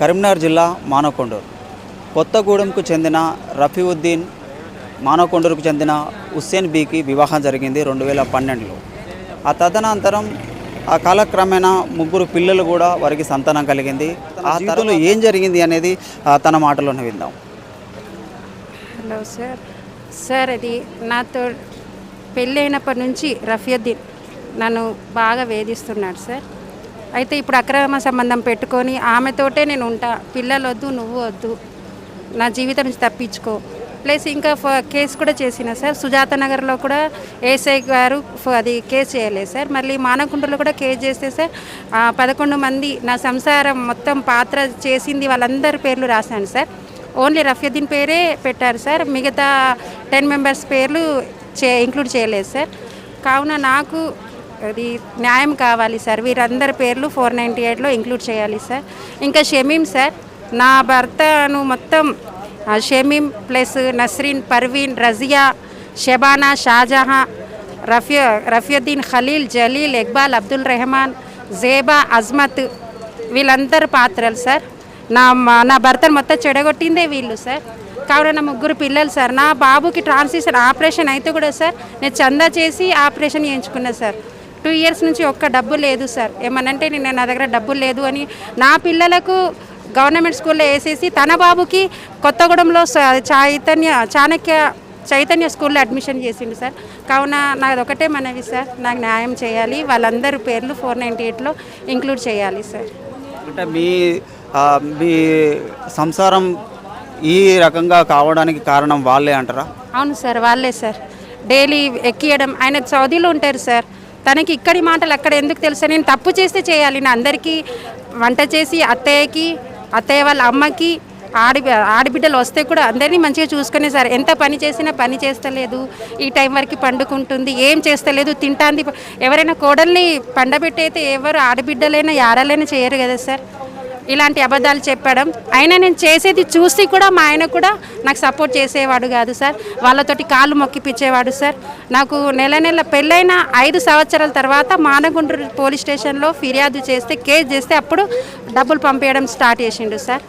కరీంనగర్ జిల్లా మానకొండూరు. కొత్తగూడెంకు చెందిన రఫీవుద్దీన్ మానకొండూరుకు చెందిన హుస్సేన్ బీకి వివాహం జరిగింది రెండు వేల పన్నెండులో. ఆ తదనంతరం ఆ కాలక్రమేణా ముగ్గురు పిల్లలు కూడా వారికి సంతానం కలిగింది. ఆ తరంలో ఏం జరిగింది అనేది తన మాటలోనే విందాం. Hello sir. సార్ అది నాతో పెళ్ళైనప్పటి నుంచి రఫీయుద్దీన్ నన్ను బాగా వేధిస్తున్నాడు సార్. అయితే ఇప్పుడు అక్రమ సంబంధం పెట్టుకొని ఆమెతోటే నేను ఉంటా. పిల్లలు వద్దు నువ్వు వద్దు నా జీవితం నుంచి తప్పించుకో. ప్లస్ ఇంకా ఫ- కేసు కూడా చేసిన సార్. సుజాత నగర్లో కూడా ఏసఐ గారు అది కేసు చేయలేదు సార్. మళ్ళీ మానకుంటలో కూడా కేసు చేస్తే సార్ పదకొండు మంది నా సంసారం మొత్తం పాత్ర చేసింది వాళ్ళందరి పేర్లు రాశాను సార్. ఓన్లీ రఫీద్దీన్ పేరే పెట్టారు సార్. మిగతా టెన్ మెంబర్స్ పేర్లు చే ఇంక్లూడ్ చేయలేదు సార్. కావున నాకు అది న్యాయం కావాలి సార్. వీరందరి పేర్లు ఫోర్ నైంటీ ఎయిట్లో ఇంక్లూడ్ చేయాలి సార్. ఇంకా షమీం సార్ నా భర్తను మొత్తం షమీమ్ షమీం ప్లస్ నస్రీన్ పర్వీన్ రజియా షబానా షాజహాన్ రఫీ రఫియుద్దీన్ ఖలీల్ జలీల్ ఇక్బాల్ అబ్దుల్ రెహమాన్ జేబా అజ్మత్ వీళ్ళందరు పాత్రలు సార్. నా మా- నా భర్తను మొత్తం చెడగొట్టిందే వీళ్ళు సార్. కావున నా ముగ్గురు పిల్లలు సార్. నా బాబుకి ట్రాన్సిషన్ ఆపరేషన్ అయితే కూడా సార్ నేను చందా చేసి ఆపరేషన్ చేయించుకున్నా సార్. టూ ఇయర్స్ నుంచి ఒక్క డబ్బు లేదు సార్. ఏమనంటే నేను నా దగ్గర డబ్బులు లేదు అని నా పిల్లలకు గవర్నమెంట్ స్కూల్లో వేసేసి తన బాబుకి కొత్తగూడెంలో చైతన్య చాణక్య చైతన్య స్కూల్లో అడ్మిషన్ చేసిండు సార్. కావున నాది ఒకటే మనవి సార్. నాకు న్యాయం చేయాలి. వాళ్ళందరి పేర్లు ఫోర్ నైంటీ ఎయిట్లో ఇంక్లూడ్ చేయాలి సార్. అంటే మీ మీ సంసారం ఈ రకంగా కావడానికి కారణం వాళ్ళే అంటారా? అవును సార్ వాళ్ళే సార్. డైలీ ఎక్కియడం ఆయన సౌదీలో ఉంటారు సార్. తనకి ఇక్కడి మాటలు అక్కడ ఎందుకు తెలుసా? నేను తప్పు చేస్తే చేయాలి నా అందరికీ వంట చేసి అత్తయ్యకి అత్తయ్య వాళ్ళ అమ్మకి ఆడి ఆడబిడ్డలు వస్తే కూడా అందరినీ మంచిగా చూసుకునే సార్. ఎంత పని చేసినా పని చేస్తలేదు. ఈ టైం వరకు పండుకుంటుంది. ఏం చేస్తలేదు? తింటాంది. ఎవరైనా కోడల్ని పండబెట్టయితే ఎవరు? ఆడబిడ్డలైనా యారాలైనా చేయరు కదా సార్. ఇలాంటి అబద్ధాలు చెప్పడం. అయినా నేను చేసేది చూసి కూడా మా ఆయన కూడా నాకు సపోర్ట్ చేసేవాడు కాదు సార్. వాళ్ళతోటి కాళ్ళు మొక్కిపించేవాడు సార్. నాకు నెల నెల పెళ్ళైన ఐదు సంవత్సరాల తర్వాత మానగుండ్రు పోలీస్ స్టేషన్లో ఫిర్యాదు చేస్తే కేసు చేస్తే అప్పుడు డబ్బులు పంపించడం స్టార్ట్ చేసిండు సార్.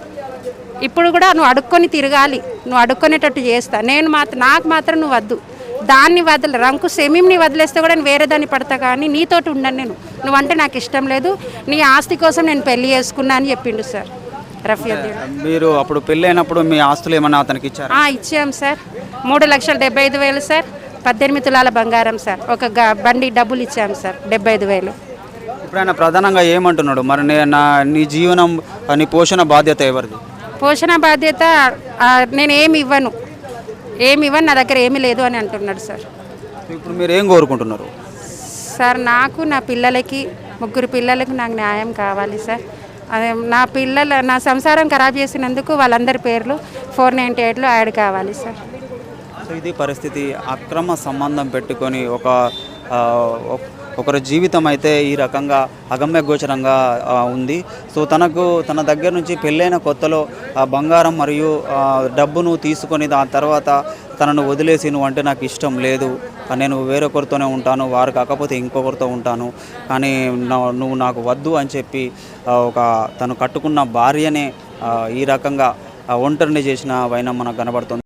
ఇప్పుడు కూడా నువ్వు అడుక్కొని తిరగాలి. నువ్వు అడుక్కునేటట్టు చేస్తా. నేను మాత్రం నాకు మాత్రం నువ్వు వద్దు. దాన్ని వదిలే రంకు సెమీని వదిలేస్తే కూడా నేను వేరే దాన్ని పడతా కానీ నీతోటి ఉండను నేను. నువ్వంటే నాకు ఇష్టం లేదు. నీ ఆస్తి కోసం నేను పెళ్ళి చేసుకున్నా అని చెప్పిండు సార్. మీరు అప్పుడు పెళ్ళైనప్పుడు మీ ఆస్తులు ఏమన్నా అతనికి ఇచ్చారా? ఇచ్చాం సార్. మూడు లక్షల డెబ్బై ఐదు వేలు సార్. పద్దెనిమిది తులాల బంగారం సార్. ఒక బండి డబ్బులు ఇచ్చాం సార్ డెబ్బై ఐదు వేలు. ఇప్పుడు ఆయన ప్రధానంగా ఏమంటున్నాడు? మరి నే- నా జీవనం నీ పోషణ బాధ్యత ఎవరిది? పోషణ బాధ్యత ఆ, నేను ఏమి ఇవ్వను. ఏమి ఇవ్వను నా దగ్గర ఏమీ లేదు అని అంటున్నాడు సార్. ఇప్పుడు మీరు ఏం కోరుకుంటున్నారు? సార్ నాకు నా పిల్లలకి ముగ్గురు పిల్లలకి నాకు న్యాయం కావాలి సార్. అదే నా పిల్లల నా సంసారం ఖరాబ్ చేసినందుకు వాళ్ళందరి పేర్లు ఫోర్ నైంటీ ఎయిట్లో యాడ్ కావాలి సార్. సో ఇది పరిస్థితి అక్రమ సంబంధం పెట్టుకొని ఒక- ఒకరి జీవితం అయితే ఈ రకంగా అగమ్య గోచరంగా ఉంది. సో తనకు తన దగ్గర నుంచి పెళ్ళైన కొత్తలో బంగారం మరియు డబ్బును తీసుకొని దాని తర్వాత తనను వదిలేసి నువ్వు అంటే నాకు ఇష్టం లేదు. నేను వేరొకరితోనే ఉంటాను. వారు కాకపోతే ఇంకొకరితో ఉంటాను. కానీ నువ్వు నాకు వద్దు అని చెప్పి ఒక తను కట్టుకున్న భార్యనే ఈ రకంగా ఒంటరిని చేసిన వైనం మనకు కనబడుతుంది.